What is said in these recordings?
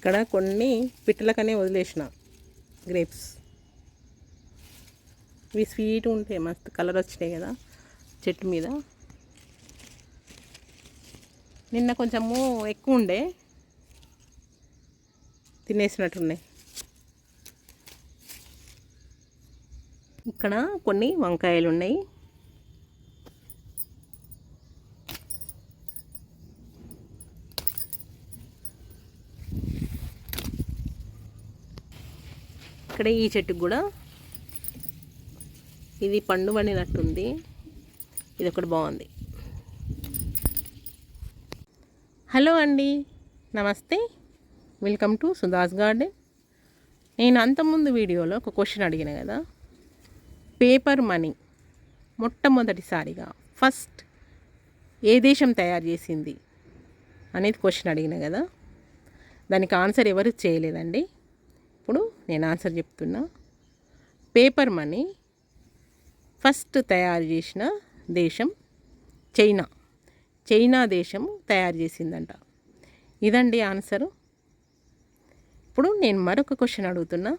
ఇక్కడ కొన్ని పిట్టలకనే వదిలేసిన గ్రేప్స్. ఇవి స్వీట్ ఉంటాయి మస్తు కలర్ వచ్చినాయి కదా చెట్టు మీద. నిన్న కొంచెము ఎక్కువ ఉండే తినేసినట్టున్నాయి. ఇక్కడ కొన్ని వంకాయలు ఉన్నాయి. ఇక్కడ ఈ చెట్టుకు కూడా ఇది పండు పండినట్టుంది ఇది ఒకటి బాగుంది. హలో అండి నమస్తే. వెల్కమ్ టు సుధాస్ గార్డెన్ నేను అంతకుముందు వీడియోలో ఒక క్వశ్చన్ అడిగిన కదా పేపర్ మనీ మొట్టమొదటిసారిగా ఫస్ట్ ఏ దేశం తయారు చేసింది అనేది క్వశ్చన్ అడిగిన కదా దానికి ఆన్సర్ ఎవరు చేయలేదండి. ఇప్పుడు నేను ఆన్సర్ చెప్తున్నా. పేపర్ మనీ ఫస్ట్ తయారు చేసిన దేశం చైనా. చైనా దేశం తయారు చేసిందంట. ఇదండి ఆన్సరు. ఇప్పుడు నేను మరొక క్వశ్చన్ అడుగుతున్నా.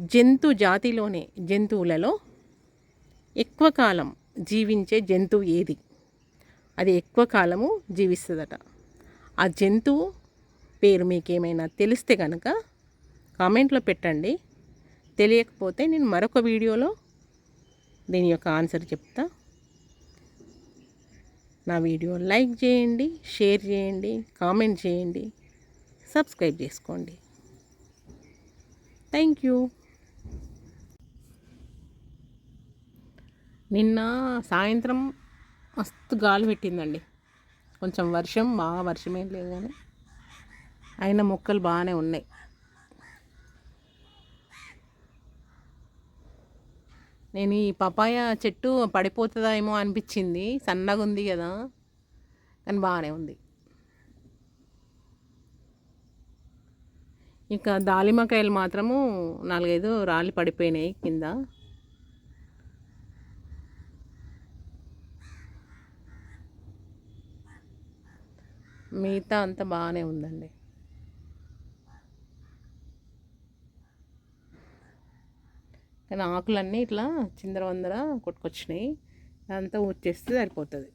జంతు జాతిలోనే జంతువులలో ఎక్కువ కాలం జీవించే జంతువు ఏది? అది ఎక్కువ కాలము జీవిస్తుందట. ఆ జంతువు పేరు మీకు ఏమైనా తెలిస్తే కనుక కామెంట్లో పెట్టండి. తెలియకపోతే నేను మరొక వీడియోలో దీని యొక్క ఆన్సర్ చెప్తా. నా వీడియో లైక్ చేయండి షేర్ చేయండి కామెంట్ చేయండి సబ్స్క్రైబ్ చేసుకోండి. Thank you. నిన్న సాయంత్రం మస్తు గాలి పెట్టిందండి. కొంచెం వర్షం బాగా వర్షం ఏం లేదు కానీ అయిన మొక్కలు బాగానే ఉన్నాయి. నేను ఈ పపాయ చెట్టు పడిపోతుందా ఏమో అనిపించింది. సన్నగా ఉంది కదా కానీ బాగానే ఉంది. ఇంకా దాలిమకాయలు మాత్రము నాలుగైదు రాళ్ళు పడిపోయినాయి కింద. మిగతా అంతా బాగానే ఉందండి. కానీ ఆకులన్నీ ఇట్లా చిందర వందర కొట్టుకొచ్చినాయి. అదంతా ఊడ్చేస్తే సరిపోతుంది.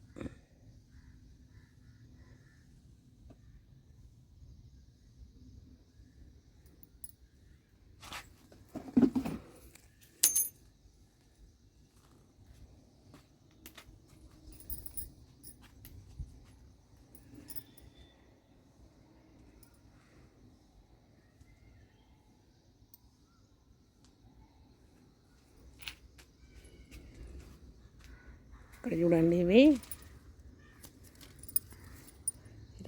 ఇక్కడ చూడండి ఇవి.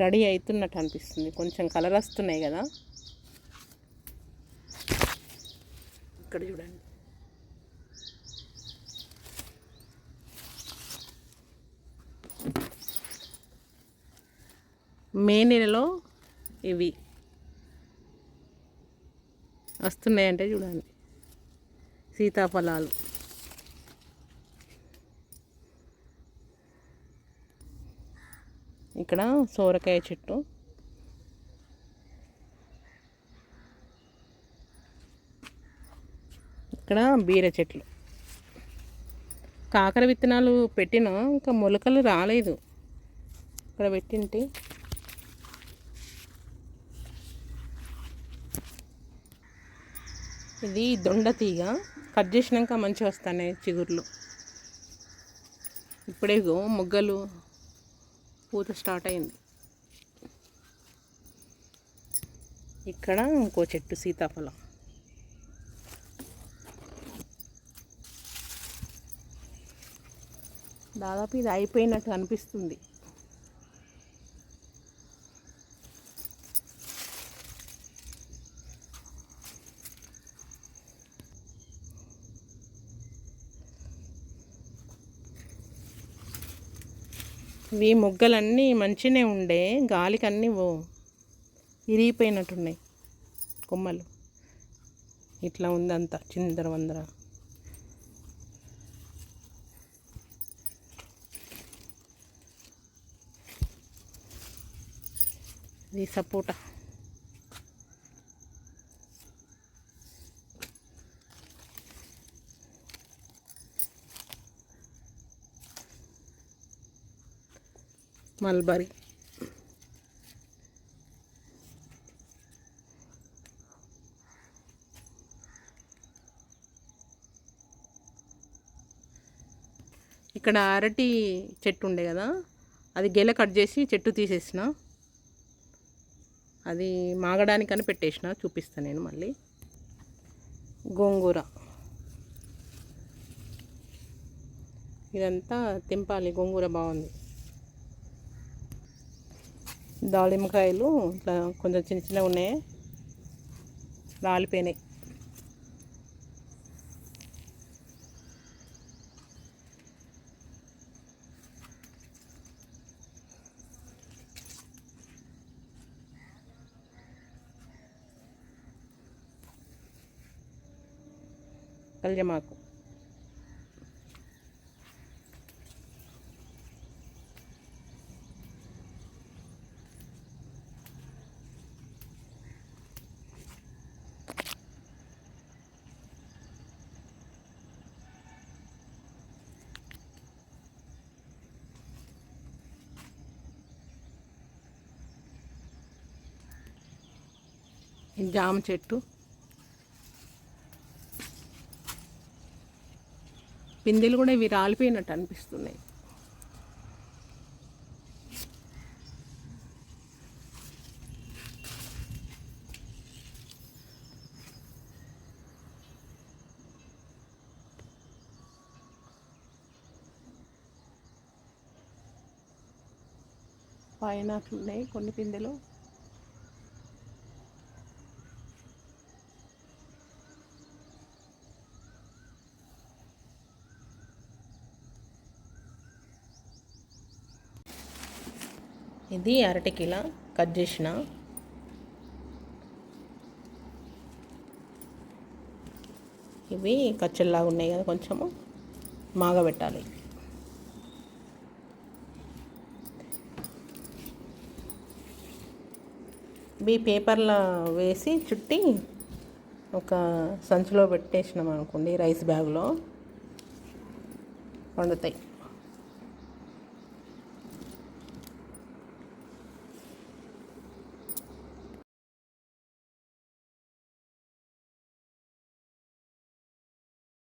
రెడీ అవుతున్నట్టు అనిపిస్తుంది. కొంచెం కలర్ వస్తున్నాయి కదా. ఇక్కడ చూడండి. మే నెలలో ఇవి వస్తున్నాయంటే చూడండి. సీతాఫలాలు. ఇక్కడ సోరకాయ చెట్టు. ఇక్కడ బీర చెట్లు. కాకర విత్తనాలు పెట్టిన ఇంకా మొలకలు రాలేదు. ఇక్కడ పెట్టింటి. ఇది దొండ తీగ. కట్ చేసినాక మంచిగా వస్తాయి చిగుర్లు. ఇప్పుడేగో మొగ్గలు పూత స్టార్ట్ అయింది. ఇక్కడ ఇంకో చెట్టు సీతాఫలం. దాదాపు ఇది అయిపోయినట్టు అనిపిస్తుంది. ఇవి మొగ్గలన్నీ మంచినే ఉండే గాలికి అన్నీ ఓ ఇరిగిపోయినట్టున్నాయి కొమ్మలు. ఇట్లా ఉందంతా చిందర వందర. ఇది సపోటా. మల్బరీ. ఇక్కడ అరటి చెట్టు ఉండే కదా అది గెల కట్ చేసి చెట్టు తీసేసిన. అది మాగడానికని పెట్టేసిన చూపిస్తాను నేను మళ్ళీ. గోంగూర. ఇదంతా తెంపాలి గోంగూర బాగుంది. దానిమ్మకాయలు ఇట్లా కొంచెం చిన్న చిన్నగా ఉన్నాయి. రాలిపోయినాయి. కళ్యమాకు. జామ చెట్టు. పిందెలు కూడా ఇవి రాలిపోయినట్టు అనిపిస్తున్నాయి. పైన ఉన్నాయి కొన్ని పిందెలు. ఇది అరటికిల కట్ చేసిన. ఇవి కచ్చల్లాగా ఉన్నాయి కదా కొంచెము మాగబెట్టాలి. ఇవి పేపర్లో వేసి చుట్టి ఒక సంచిలో పెట్టేసినాం అనుకోండి రైస్ బ్యాగ్లో. వండుతాయి.